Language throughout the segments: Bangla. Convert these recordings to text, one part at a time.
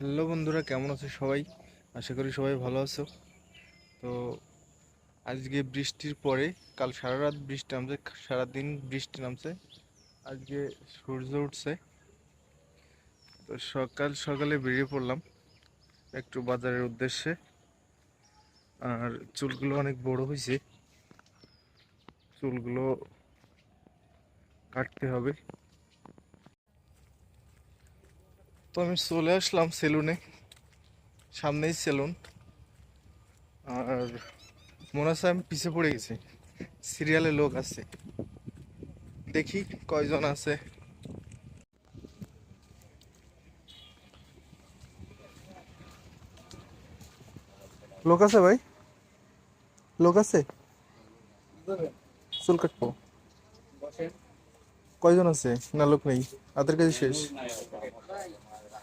হ্যালো বন্ধুরা, কেমন আছো সবাই? আশা করি সবাই ভালো আছো। তো আজকে বৃষ্টির পরে, কাল সারা রাত বৃষ্টি নামছে, সারাদিন বৃষ্টি নামছে। আজকে সূর্য উঠছে। তো সকাল সকালে বেরিয়ে পড়লাম একটু বাজারের উদ্দেশ্যে। আর চুলগুলো অনেক বড় হয়েছে। চুলগুলো কাটতে হবে। তো আমি চলে আসলাম সেলুনে। সামনেই সেলুন। আর মনে হচ্ছে আমি পিছিয়ে পড়ে গেছি। সিরিয়ালে লোক আছে। দেখি কয়জন আছে। লোক আছে ভাই? লোক আছে? চুল কাটবো। কয়জন আছে? না, লোক নেই। তাদের কাছে শেষ।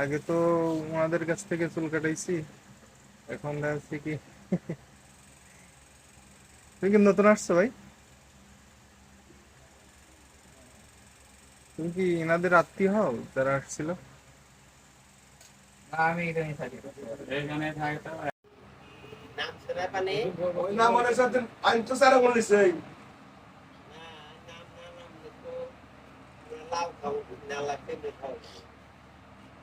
আগে তো ওনাদের কাছ থেকে চুল কাটাইছি। এখন দেখাচ্ছি কি। তুমি কি নতুন আসছো ভাই? তুমি কি এনাদের আত্মীয় হও যারা আসছিল? আমি এখানে থাকি। নাম সেরা পানে ওই না মানে সাথে আমি তো না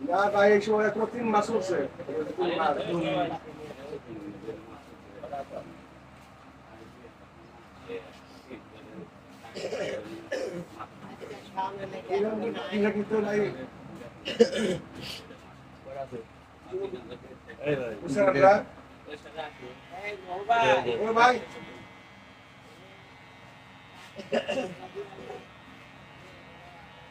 না ভাই এই সময় এখন তিন মাস হচ্ছে। কিন্তু নাই ভাই।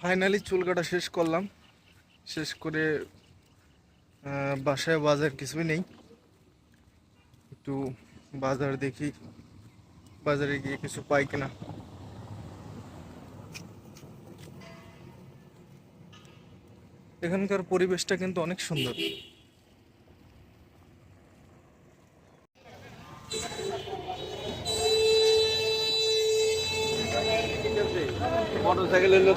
ফাইনালি চুল কাটা শেষ করলাম। শেষ করে বাসায় বাজার কিছুই নেই। একটু বাজার দেখি। বাজারে গিয়ে কিছু পাই কিনা। এখানকার পরিবেশটা কিন্তু অনেক সুন্দর। মোটরসাইকেলের লোক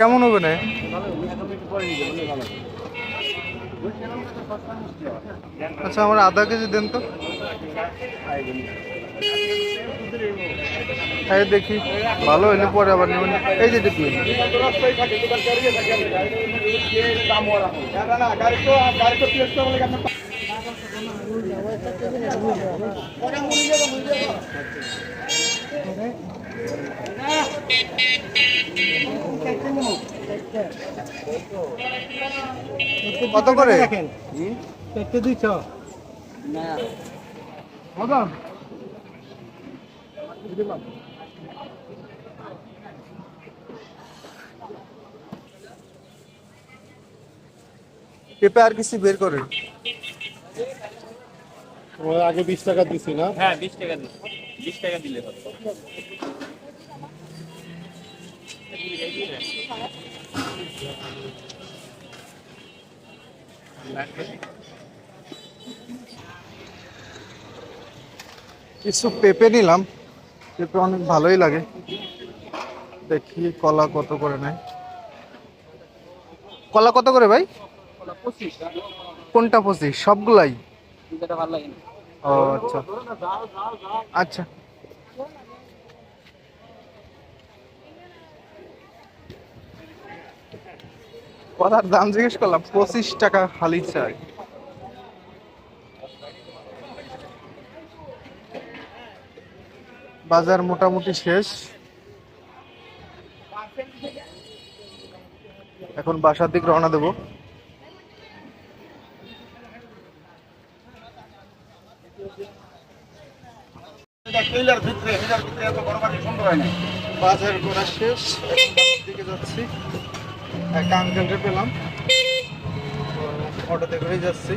কেমন হবে না? আচ্ছা আমার আধা কেজি দেন তো। হ্যাঁ দেখি, ভালো হলে পরে আবার নেবেন। এই যে দেখি গাড়ি কত করে? না পেঁপে আর কিছু বের করেন? আগে বিশ টাকা দিছি না? হ্যাঁ বিশ টাকা দিন। বিশ টাকা দিলে হবে। কিছু পেঁপে নিলাম। পেঁপে অনেক ভালোই লাগে। দেখি কলা কত করে নেয়। কলা কত করে ভাই? কোনটা পঁচিশ? সবগুলাই? ও আচ্ছা। আচ্ছা। কলার দাম জিজ্ঞেস করলাম, পঁচিশ টাকা হালি চাই। বাজার মোটামুটি শেষ। এখন বাসার দিক রওনা দেবো। বাজার করা শেষ। দিকে যাচ্ছি। একটা আঙ্কেলকে পেলাম। অটোতে করেই যাচ্ছি।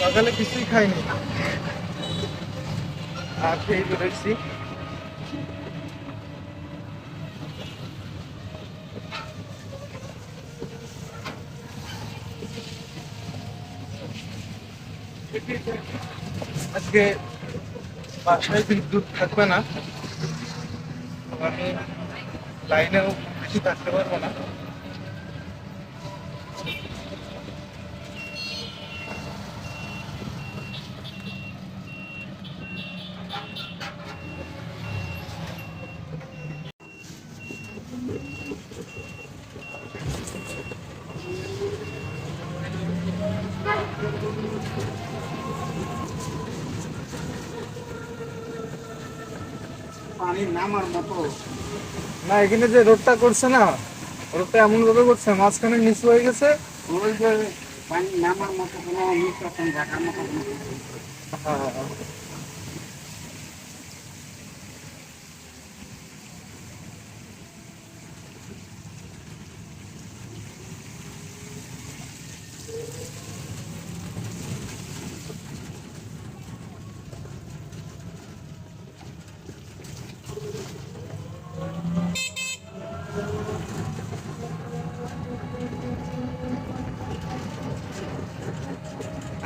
সকালে কিছুই খাইনি। আর খেয়ে বেরোচ্ছি আজকে বাসায় বিদ্যুৎ থাকবে না। আমি লাইনেও বেশি থাকতে পারব না। পানি নামার মতো না, এখানে যে রোডটা করছে না, রোডটা এমন ভাবে করছে, মাঝখানে নিচু হয়ে গেছে। ওই যে নামার মতো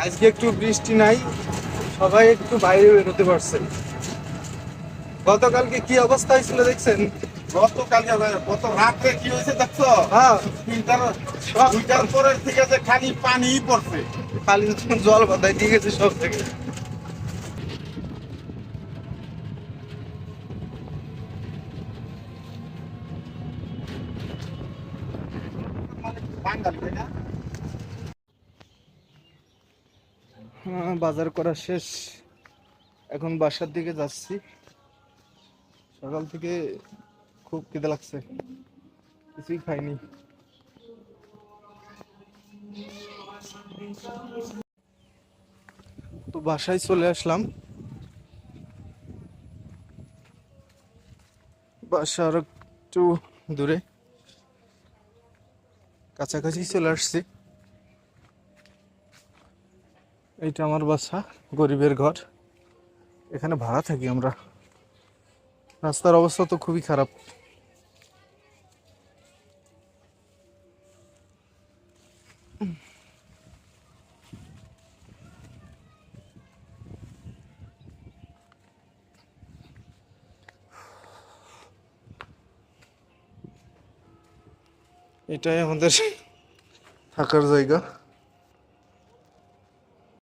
আজকে একটু বৃষ্টি নাই সবাই একটু বাইরে বেরোতে পারছে। গতকালকে কি অবস্থা হয়েছিল দেখছেন? গতকালকে গত রাত্রে কি হয়েছে দেখছ? হ্যাঁ। দুইটার দুইটার পরের থেকে যে খালি পানিই পড়ছে। খালি জল বাদায় দিয়ে গেছে সব থেকে। বাঙালি হ্যাঁ, বাজার করা শেষ। এখন বাসার দিকে যাচ্ছি। সকাল থেকে খুব খিদে লাগছে। কিছুই খাইনি। তো বাসায় চলে আসলাম। বাসা আর একটু দূরে। কাছাকাছি চলে আসছি। এইটা আমার বাসা, গরিবের ঘর। এখানে ভাড়া থাকি আমরা। রাস্তার অবস্থা তো খুবই খারাপ। এটাই আমাদের থাকার জায়গা।